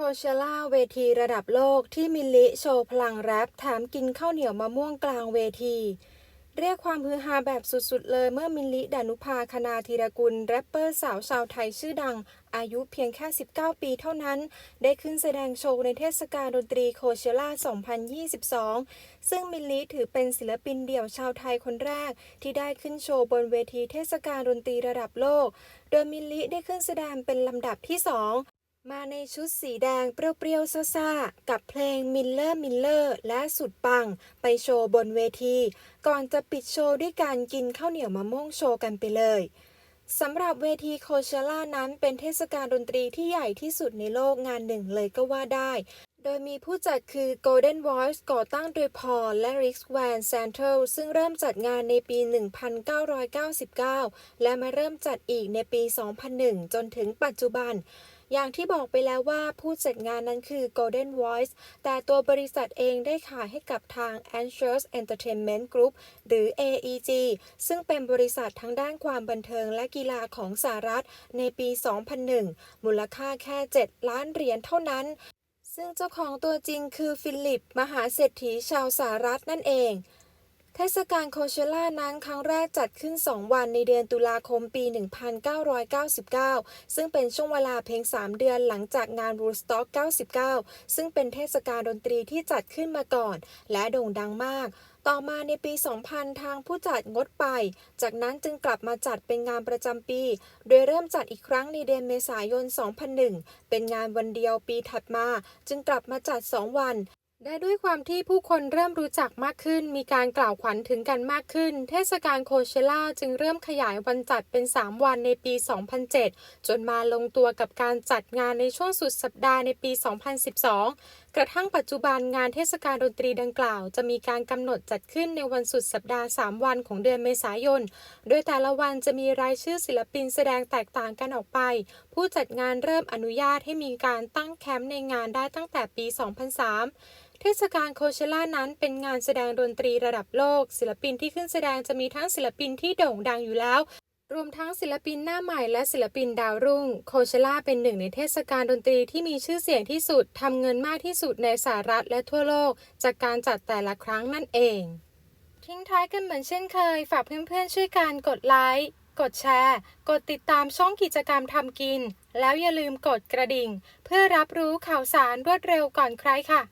โคเชล่าเวทีระดับโลกที่มิลลิโชว์พลังแรปแถมกินข้าวเหนียวมะม่วงกลางเวที เรียกความฮือฮาแบบสุดๆ เลยเมื่อมิลลิดานุภาคณาธีรกุล แรปเปอร์สาวชาวไทยชื่อดัง อายุเพียงแค่ 19 ปีเท่านั้น ได้ขึ้นแสดงโชว์ในเทศกาลดนตรีโคเชล่า 2022 ซึ่งมิลลิถือเป็นศิลปินเดี่ยวชาวไทยคนแรก ที่ได้ขึ้นโชว์บนเวทีเทศกาลดนตรีระดับโลก โดยมิลลิได้ขึ้นแสดงเป็นลำดับที่สอง มาในชุดสีแดงเปรี้ยวๆซ่าๆ กับเพลงมิลเลอร์มิลเลอร์และสุดปัง ไปโชว์บนเวที ก่อนจะปิดโชว์ด้วยการกินข้าวเหนียวมะม่วงโชว์กันไปเลยสำหรับเวทีโคเชล่านั้นเป็นเทศกาลดนตรีที่ใหญ่ที่สุดในโลกงานหนึ่งเลยก็ว่าได้ ดยมีผู้จัดคือ Golden Voice ก่อตั้งโดยพอลและ Rick Van Santel ซึ่งเริ่มจัดงานในปี 1999 และมาเริ่มจัดอีกในปี 2001 จนถึงปัจจุบัน อย่างที่บอกไปแล้วว่าผู้จัดงานนั้นคือ Golden Voice แต่ตัวบริษัทเองได้ขายให้กับทาง Anxious Entertainment Group หรือ AEG ซึ่งเป็นบริษัททั้งด้านความบันเทิงและกีฬาของสหรัฐในปี 2001 มูลค่าแค่ 7 ล้านเหรียญเท่านั้น ซึ่งเจ้าของตัวจริงคือฟิลิป มหาเศรษฐีชาวสหรัฐนั่นเอง เทศกาลโคเชล่านั้นครั้งแรกจัดขึ้น 2 วันในเดือนตุลาคมปี 1999 ซึ่งเป็นช่วงเวลาเพียง 3 เดือนหลังจากงาน Woodstock 99 ซึ่งเป็นเทศกาลดนตรีที่จัดขึ้นมาก่อน และโด่งดังมาก ต่อมาในปี 2000 ทางผู้จัดงดไป จากนั้นจึงกลับมาจัดเป็นงานประจำปี โดยเริ่มจัดอีกครั้งในเดือนเมษายน 2001 เป็นงานวันเดียวปีถัดมา จึงกลับมาจัด 2 วัน ได้ด้วยความที่ผู้คนเริ่มรู้จักมากขึ้น มีการกล่าวขวัญถึงกันมากขึ้น เทศกาลโคเชล่าจึงเริ่มขยายวันจัดเป็น 3 วันในปี 2007 จนมาลงตัวกับการจัดงานในช่วงสุดสัปดาห์ในปี 2012 กระทั่งปัจจุบันงานเทศกาลดนตรีดังกล่าว จะมีการกำหนดจัดขึ้นในวันสุดสัปดาห์ 3 วันของเดือนเมษายน โดยแต่ละวันจะมีรายชื่อศิลปินแสดงแตกต่างกันออกไป ผู้จัดงานเริ่มอนุญาตให้มีการตั้งแคมป์ในงานได้ตั้งแต่ปี 2003 เทศกาลโคเชล่านั้นเป็นงานแสดงดนตรีระดับโลก ศิลปินที่ขึ้นแสดงจะมีทั้งศิลปินที่โด่งดังอยู่แล้ว รวมทั้งศิลปินหน้าใหม่และศิลปินดาวรุ่ง โคเชล่าเป็นหนึ่งในเทศกาลดนตรีที่มีชื่อเสียงที่สุดทำเงินมากที่สุดในสหรัฐและทั่วโลก จากการจัดแต่ละครั้งนั่นเอง ทิ้งท้ายกันเหมือนเช่นเคย ฝากเพื่อนๆช่วยกันกดไลค์กดแชร์ กดติดตามช่องกิจกรรมทำกิน แล้วอย่าลืมกดกระดิ่ง เพื่อรับรู้ข่าวสารรวดเร็วก่อนใครค่ะ